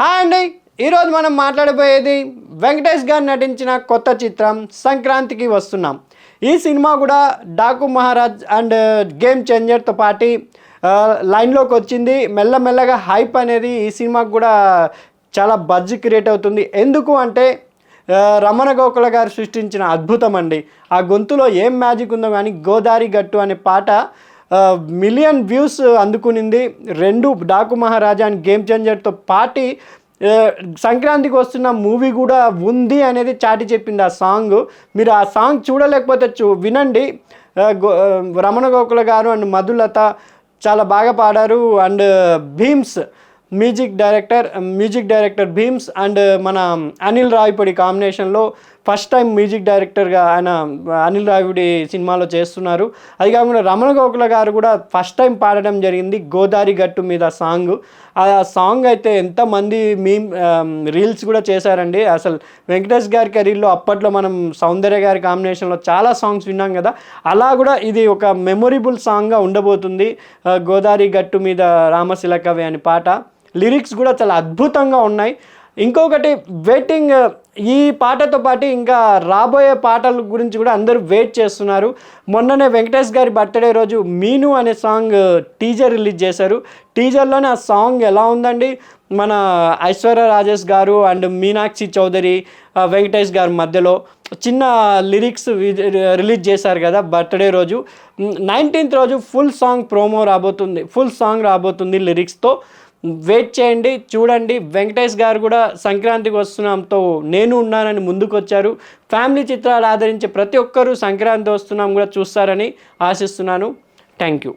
Hi అండి. ఈరోజు మనం మాట్లాడబోయేది వెంకటేష్ గారు నటించిన కొత్త చిత్రం సంక్రాంతికి వస్తున్నాం. ఈ సినిమా కూడా డాకు మహారాజ్ అండ్ గేమ్ చేంజర్తో పాటి లైన్లోకి వచ్చింది. మెల్లమెల్లగా హైప్ అనేది ఈ సినిమాకు కూడా చాలా బజ్ క్రియేట్ అవుతుంది. ఎందుకు అంటే రమణ గోకుల గారు సృష్టించిన అద్భుతం అండి. ఆ గొంతులో ఏం మ్యాజిక్ ఉందో కానీ గోదారి గట్టు అనే పాట మిలియన్ వ్యూస్ అందుకునింది. రెండు డాకు మహారాజా అండ్ గేమ్ చేంజర్తో పాటి సంక్రాంతికి వస్తున్న మూవీ కూడా ఉంది అనేది చాటి చెప్పింది ఆ సాంగ్. మీరు ఆ సాంగ్ చూడలేకపోతే చూ వినండి. గో- రమణ గోకుల గారు అండ్ మధులత చాలా బాగా పాడారు. And Bheems music director music director Bheems and మన అనిల్ రావిపూడి కాంబినేషన్లో ఫస్ట్ టైం మ్యూజిక్ డైరెక్టర్గా ఆయన అనిల్ రావిడి సినిమాలో చేస్తున్నారు. అది కాకుండా రమణ గోకుల గారు కూడా ఫస్ట్ టైం పాడడం జరిగింది గోదారి గట్టు మీద సాంగ్. ఆ సాంగ్ అయితే ఎంతమంది మీ రీల్స్ కూడా చేశారండి. అసలు వెంకటేష్ గారి కెరీర్లో అప్పట్లో మనం సౌందర్య గారి కాంబినేషన్లో చాలా సాంగ్స్ విన్నాం కదా. అలా కూడా ఇది ఒక మెమొరబుల్ సాంగ్గా ఉండబోతుంది గోదారి గట్టు మీద రామశిలకవి అని పాట. లిరిక్స్ కూడా చాలా అద్భుతంగా ఉన్నాయి. ఇంకొకటి వెయిటింగ్ ఈ పాటతో పాటు ఇంకా రాబోయే పాటల గురించి కూడా అందరూ వెయిట్ చేస్తున్నారు. మొన్ననే వెంకటేష్ గారి బర్త్డే రోజు మీను అనే సాంగ్ టీజర్ రిలీజ్ చేశారు. టీజర్లోనే ఆ సాంగ్ ఎలా ఉందండి? మన ఐశ్వర్య రాజేష్ గారు అండ్ మీనాక్షి చౌదరి వెంకటేష్ గారి మధ్యలో చిన్న లిరిక్స్ రిలీజ్ చేశారు కదా బర్త్డే రోజు. నైన్టీన్త్ రోజు ఫుల్ సాంగ్ ప్రోమో రాబోతుంది ఫుల్ సాంగ్ రాబోతుంది లిరిక్స్తో వెయిట్ చేయండి చూడండి. వెంకటేష్ గారు కూడా సంక్రాంతికి వస్తున్నాంతో నేను ఉన్నానని ముందుకొచ్చారు. ఫ్యామిలీ చిత్రాలు ఆదరించే ప్రతి ఒక్కరూ సంక్రాంతి వస్తున్నాం కూడా చూస్తారని ఆశిస్తున్నాను. Thank you.